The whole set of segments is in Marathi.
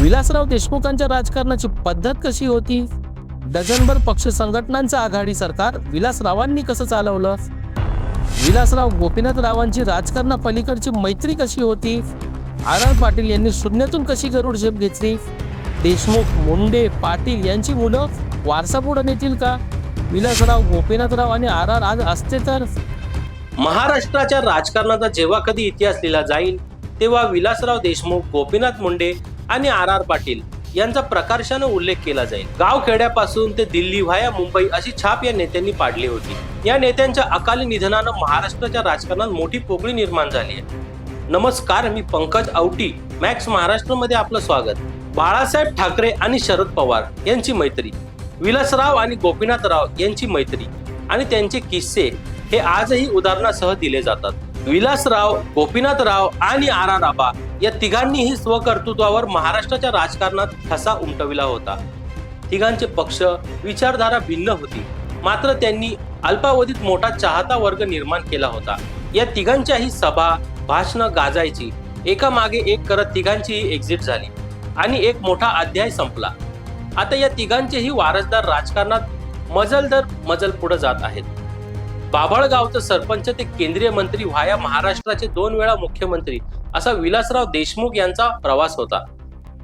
विलासराव देशमुखांच्या राजकारणाची पद्धत कशी होती? डझनभर पक्ष संघटनांचं आघाडी सरकार विलासरावांनी कसं चालवलं? विलासराव गोपीनाथ रावांची राजकारणापलीकडची मैत्री कशी होती? आर आर पाटील यांनी शून्यातून कशी गरुड झेप घेतली? देशमुख मुंडे पाटील यांची मुलं वारसा पुढे नेतील का? विलासराव गोपीनाथराव आणि आर आर आज असते तर? महाराष्ट्राच्या राजकारणाचा जेव्हा कधी इतिहास लिहिला जाईल तेव्हा विलासराव देशमुख गोपीनाथ मुंडे आणि आर आर पाटील यांचा प्रकर्षानं उल्लेख केला जाईल. गाव खेड्यापासून ते दिल्ली व्हाया मुंबई अशी छाप या नेत्यांनी पाडली होती. या नेत्यांच्या अकाली निधनानं महाराष्ट्राच्या राजकारणात मोठी पोकळी निर्माण झाली आहे. नमस्कार मी पंकज आवटी मॅक्स महाराष्ट्रमध्ये आपलं स्वागत. बाळासाहेब ठाकरे आणि शरद पवार यांची मैत्री विलासराव आणि गोपीनाथराव यांची मैत्री आणि त्यांचे किस्से हे आजही उदाहरणासह दिले जातात. विलासराव गोपीनाथराव आणि आर आर आबा या तिघांनीही स्वकर्तृत्वावर महाराष्ट्राच्या राजकारणात ठसा उमटविला होता. तिघांचे पक्ष विचारधारा भिन्न होती. मात्र त्यांनी अल्पावधीत मोठा चाहता वर्ग निर्माण केला होता. या तिघांच्याही सभा भाषणं गाजायची एका मागे एक करत तिघांचीही एक्झिट झाली आणि एक मोठा अध्याय संपला. आता या तिघांचेही वारसदार राजकारणात मजल दर मजल पुढे जात आहेत. बाभळगावचं सरपंच ते केंद्रीय मंत्री व्हाया महाराष्ट्राचे दोन वेळा मुख्यमंत्री असा विलासराव देशमुख यांचा प्रवास होता.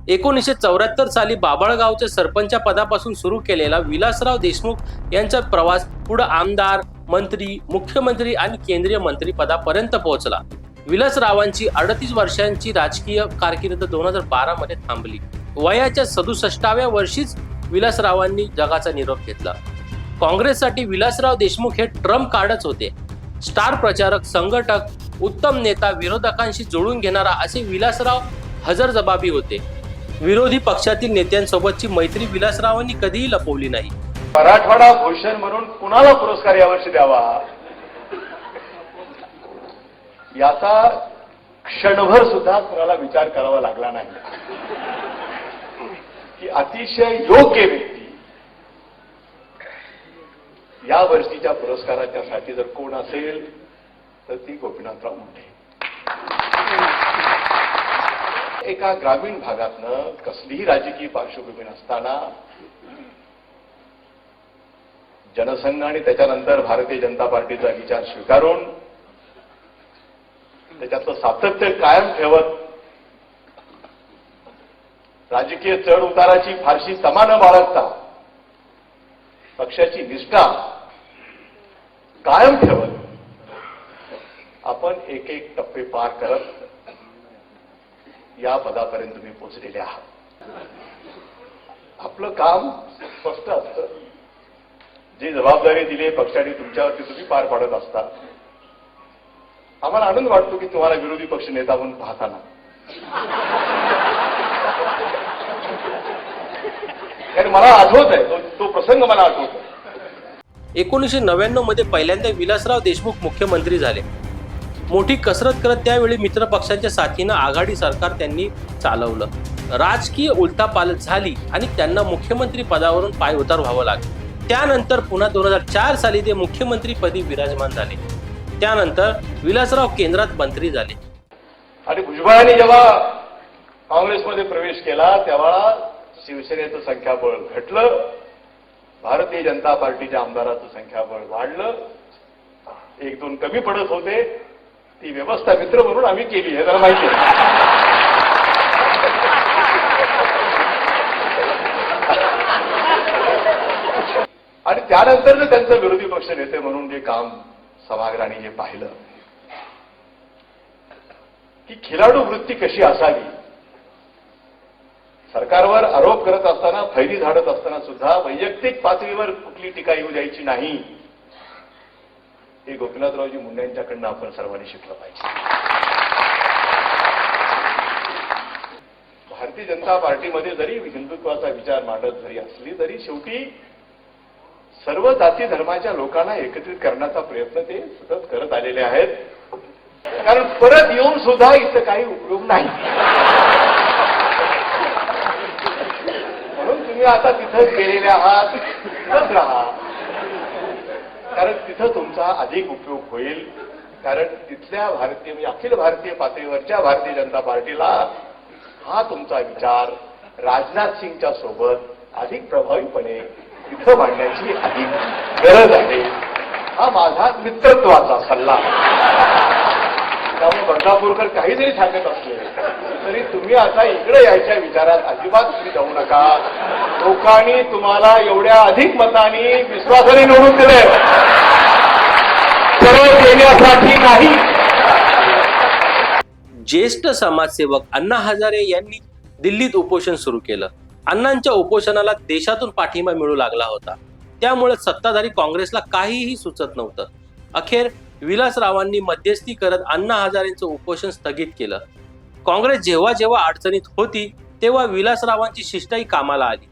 एकोणीसशे चौऱ्याहत्तर साली बाबळगावच्या सरपंच पदापासून सुरू केलेला विलासराव देशमुख यांचा प्रवास पुढे आमदार मंत्री मुख्यमंत्री आणि केंद्रीय मंत्री पदापर्यंत पोहोचला. विलासरावांची अडतीस वर्षांची राजकीय कारकीर्द दोन हजार बारा मध्ये थांबली. वयाच्या सदुसष्टाव्या वर्षीच विलासरावांनी जगाचा निरोप घेतला. काँग्रेससाठी विलासराव देशमुख हे ट्रम्प कार्डच होते. स्टार प्रचारक संघटक उत्तम नेता विरोधकांशी जुळून घेणारा असे विलासराव हजरजबाबी होते. विरोधी पक्षातील नेत्यांसोबतची मैत्री विलासरावांनी कधीही लपवली नाही. मराठवाडा भूषण म्हणून कुणाला पुरस्कार यावर्षी द्यावा? याचा क्षणभर सुद्धा कुणाला विचार करावा लागला नाही. की अतिशय योग्य या वर्षीच्या पुरस्काराच्या साठी जर कोण असेल तर ती गोपीनाथराव मुंडे. एका ग्रामीण भागातनं कसलीही राजकीय पार्श्वभूमी नसताना जनसंघ आणि त्याच्यानंतर भारतीय जनता पार्टीचा विचार स्वीकारून त्याच्यातलं सातत्य कायम ठेवत राजकीय चढ उताराची फारशी समान बाळगता पक्षाची निष्ठा कायम ठेवत. आपण एक एक टप्पे पार करत या पदापर्यंत तुम्ही पोहोचलेले आहात. आपलं काम स्पष्ट असतं. जी जबाबदारी दिली आहे पक्षाने तुमच्यावरती तुम्ही पार पाडत असता. आम्हाला आनंद वाटतो की तुम्हाला विरोधी पक्ष नेता म्हणून पाहताना. कारण मला आठवत आहे तो, तो प्रसंग मला आठवत आहे. एकोणीसशे नव्याण्णवमध्ये पहिल्यांदा विलासराव देशमुख मुख्यमंत्री झाले. मोठी कसरत करत त्यावेळी मित्र पक्षांच्या साथीनं आघाडी सरकार त्यांनी चालवलं. राजकीय उलटापालट झाली आणि त्यांना मुख्यमंत्री पदावरून पाय उतार व्हावं लागलं. त्यानंतर पुन्हा दोन हजार चार साली ते मुख्यमंत्रीपदी विराजमान झाले. त्यानंतर विलासराव केंद्रात मंत्री झाले. आणि भुजबळांनी जेव्हा काँग्रेसमध्ये प्रवेश केला तेव्हा शिवसेनेचं संख्याबळ घटलं. भारतीय जनता पार्टीच्या आमदाराचं संख्याबळ वाढलं. एक दोन कमी पडत होते. ती व्यवस्था मित्र म्हणून आम्ही केली हे जरा माहिती आणि त्यानंतर त्यांचं विरोधी पक्ष नेते म्हणून जे काम सभागृहाने जे पाहिलं की खिलाडू वृत्ती कशी असावी? सरकारवर आरोप करत असताना फैरी झाडत असताना सुद्धा वैयक्तिक पातळीवर कुठली टीका येऊ द्यायची नाही. हे गोपीनाथरावजी मुंडे यांच्याकडनं आपण सर्वांनी शिकलं पाहिजे. भारतीय जनता पार्टीमध्ये जरी हिंदुत्वाचा विचार मांडत जरी असली तरी शेवटी सर्व जाती धर्माच्या लोकांना एकत्रित करण्याचा प्रयत्न ते सतत करत आलेले आहेत. कारण परत येऊन सुद्धा इथं काही उपयोग नाही म्हणून तुम्ही आता तिथं गेलेले आहात तिथंच राहा. कारण तिथं तुमचा अधिक उपयोग होईल. कारण तिथल्या भारतीय म्हणजे अखिल भारतीय पातळीवरच्या भारतीय जनता पार्टीला हा तुमचा विचार राजनाथ सिंगच्या सोबत अधिक प्रभावीपणे तिथं मांडण्याची अधिक गरज आहे. हा माझा मित्रत्वाचा सल्ला. त्यामुळे बदलापूरकर काही जरी सांगत असले. तरी तुम्ही आता इकडे यायच्या विचारात अजिबात तुम्ही जाऊ नका. लोकांनी तुम्हाला एवढ्या अधिक मतांनी विश्वासाने निवडून दिले. परत येण्यासाठी नाही. ज्येष्ठ समाजसेवक अण्णा हजारे यांनी दिल्लीत उपोषण सुरू केलं. अण्णांच्या उपोषणाला देशातून पाठिंबा मिळू लागला होता. त्यामुळे सत्ताधारी काँग्रेसला काहीही सुचत नव्हतं. अखेर विलासरावांनी मध्यस्थी करत अण्णा हजारेंचं उपोषण स्थगित केलं. काँग्रेस जेव्हा जेव्हा अडचणीत होती तेव्हा विलासरावांची शिष्टाई कामाला आली.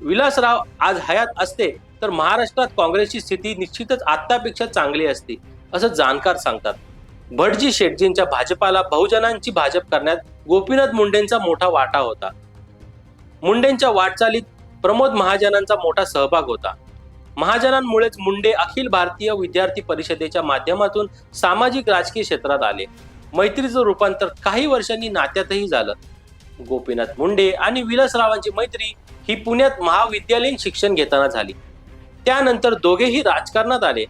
विलासराव आज हयात असते तर महाराष्ट्रात काँग्रेसची स्थिती निश्चितच आत्तापेक्षा चांगली असती असं जाणकार सांगतात. भटजी शेटजींच्या भाजपाला बहुजनांची भाजप करण्यात गोपीनाथ मुंडेंचा मोठा वाटा होता. मुंडेंच्या वाटचालीत प्रमोद महाजनांचा मोठा सहभाग होता. महाजनांमुळेच मुंडे अखिल भारतीय विद्यार्थी परिषदेच्या माध्यमातून सामाजिक राजकीय क्षेत्रात आले. मैत्रीचं रूपांतर काही वर्षांनी नात्यातही झालं. गोपीनाथ मुंडे आणि विलासरावांची मैत्री ही पुण्यात महाविद्यालयीन शिक्षण घेताना झाली. त्यानंतर दोघेही राजकारणात आले.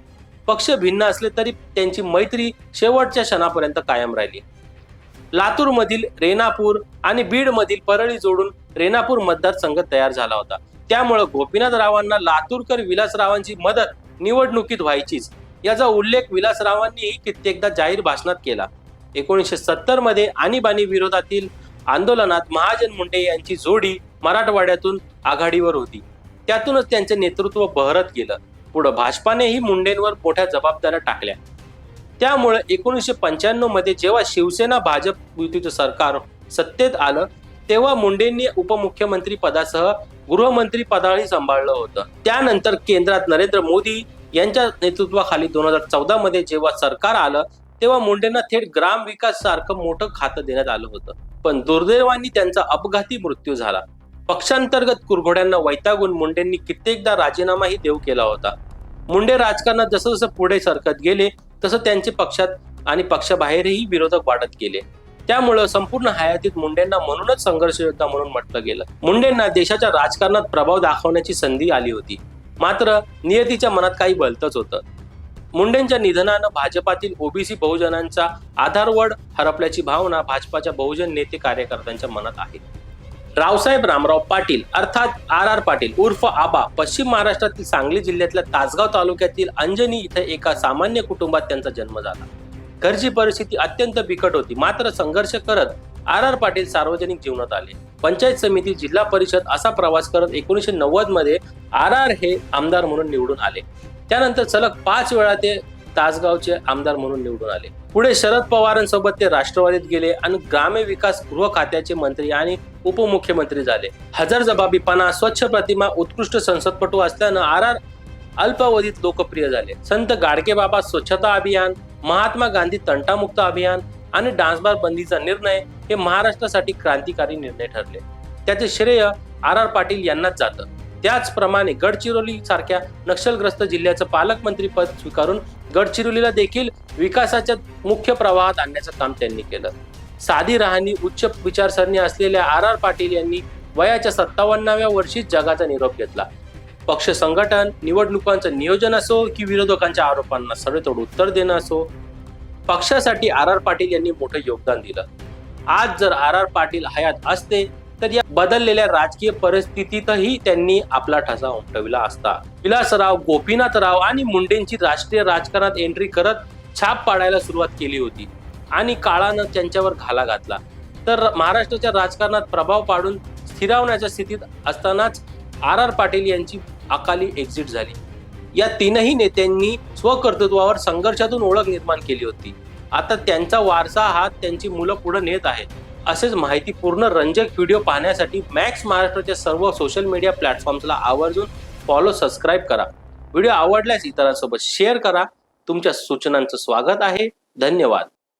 पक्ष भिन्न असले तरी त्यांची मैत्री शेवटच्या क्षणापर्यंत कायम राहिली. लातूरमधील रेणापूर आणि बीडमधील परळी जोडून रेणापूर मतदारसंघ तयार झाला होता. त्यामुळे गोपीनाथरावांना लातूरकर विलासरावांची मदत निवडणुकीत व्हायचीच. याचा उल्लेख विलासरावांनीही कित्येकदा जाहीर भाषणात केला. एकोणीसशे सत्तरमध्ये आणीबाणी विरोधातील आंदोलनात महाजन मुंडे यांची जोडी मराठवाड्यातून आघाडीवर होती. त्यातूनच त्यांचे नेतृत्व बहरत गेलं. पुढे भाजपानेही मुंडेंवर मोठ्या जबाबदाऱ्या टाकल्या. त्यामुळे एकोणीसशे पंच्याण्णवमध्ये जेव्हा शिवसेना भाजप युतीचं सरकार सत्तेत आलं तेव्हा मुंडेंनी उपमुख्यमंत्री पदासह गृहमंत्री पदाही सांभाळलं होतं. त्यानंतर केंद्रात नरेंद्र मोदी यांच्या नेतृत्वाखाली दोन हजार चौदा मध्ये जेव्हा सरकार आलं तेव्हा मुंडेंना थेट ग्राम विकास सारखं मोठं खातं देण्यात आलं होतं. पण दुर्दैवानी त्यांचा अपघाती मृत्यू झाला. पक्षांतर्गत कुरघोड्यांना वैतागून मुंडेंनी कित्येकदा राजीनामाही देऊ केला होता. मुंडे राजकारणात जसं जसं पुढे सरकत गेले तसं त्यांचे पक्षात आणि पक्षाबाहेरही विरोधक वाढत गेले. त्यामुळं संपूर्ण हयातीत मुंडेंना म्हणूनच संघर्ष योद्धा म्हणून म्हटलं गेलं. मुंडेंना देशाच्या राजकारणात प्रभाव दाखवण्याची संधी आली होती. मात्र नियतीच्या मनात काही बलतच होतं. मुंडेंच्या निधनानं भाजपातील ओबीसी बहुजनांचा आधारवड हरपल्याची भावना भाजपाच्या बहुजन नेते कार्यकर्त्यांच्या मनात आहे. रावसाहेब रामराव पाटील अर्थात आर आर पाटील उर्फ आबा पश्चिम महाराष्ट्रातील सांगली जिल्ह्यातल्या तासगाव तालुक्यातील अंजनी इथे एका सामान्य कुटुंबात त्यांचा जन्म झाला. घरची परिस्थिती अत्यंत बिकट होती. मात्र संघर्ष करत आर आर पाटील सार्वजनिक जीवनात आले. पंचायत समिती जिल्हा परिषद असा प्रवास करत एकोणीसशे नव्वदमध्ये आर आर हे आमदार म्हणून निवडून आले. त्यानंतर सलग पाच वेळा ते तासगावचे आमदार म्हणून निवडून आले. पुढे शरद पवारांसोबत ते राष्ट्रवादीत गेले आणि ग्राम्य विकास गृह खात्याचे मंत्री आणि उपमुख्यमंत्री झाले. हजार जबाबीपणा स्वच्छ प्रतिमा उत्कृष्ट संसदपटू असल्यानं आर आर अल्पावधीत लोकप्रिय झाले. संत गाडगे बाबा स्वच्छता अभियान महात्मा गांधी तंटामुक्त अभियान आणि डान्सबार बंदीचा निर्णय हे महाराष्ट्रासाठी क्रांतिकारी निर्णय ठरले. त्याचे श्रेय आर आर पाटील यांनाच जातं. त्याचप्रमाणे गडचिरोली सारख्या नक्षलग्रस्त जिल्ह्याचं पालकमंत्री पद स्वीकारून गडचिरोलीला देखील विकासाच्या मुख्य प्रवाहात आणण्याचं काम त्यांनी केलं. साधी राहणी उच्च विचारसरणी असलेल्या आर आर पाटील यांनी वयाच्या सत्तावन्नाव्या वर्षीच जगाचा निरोप घेतला. पक्ष संघटन निवडणुकांचं नियोजन असो की विरोधकांच्या आरोपांना सडेतोड उत्तर देणं असो पक्षासाठी आर आर पाटील यांनी मोठं योगदान दिलं. आज जर आर आर पाटील हयात असते तर या बदललेल्या राजकीय परिस्थितीतही त्यांनी आपला ठसा उमटविला असता. विलासराव गोपीनाथराव आणि मुंडेंची राष्ट्रीय राजकारणात एंट्री करत छाप पाडायला सुरुवात केली होती आणि काळानं त्यांच्यावर घाला घातला. तर महाराष्ट्राच्या राजकारणात प्रभाव पाडून स्थिरावण्याच्या स्थितीत असतानाच आर आर पाटील यांची अकाली एक्झिट झाली. या तीनही नेत्यांनी स्वकर्तृत्वावर संघर्षातून ओळख निर्माण केली होती. आता त्यांचा वारसा हा त्यांची मुलं पुढे नेत आहेत. असेच माहितीपूर्ण रंजक व्हिडिओ पाहण्यासाठी मॅक्स महाराष्ट्राच्या सर्व सोशल मीडिया प्लॅटफॉर्म्सला आवर्जून फॉलो सबस्क्राईब करा. व्हिडिओ आवडल्यास इतरांसोबत शेअर करा. तुमच्या सूचनांचं स्वागत आहे. धन्यवाद.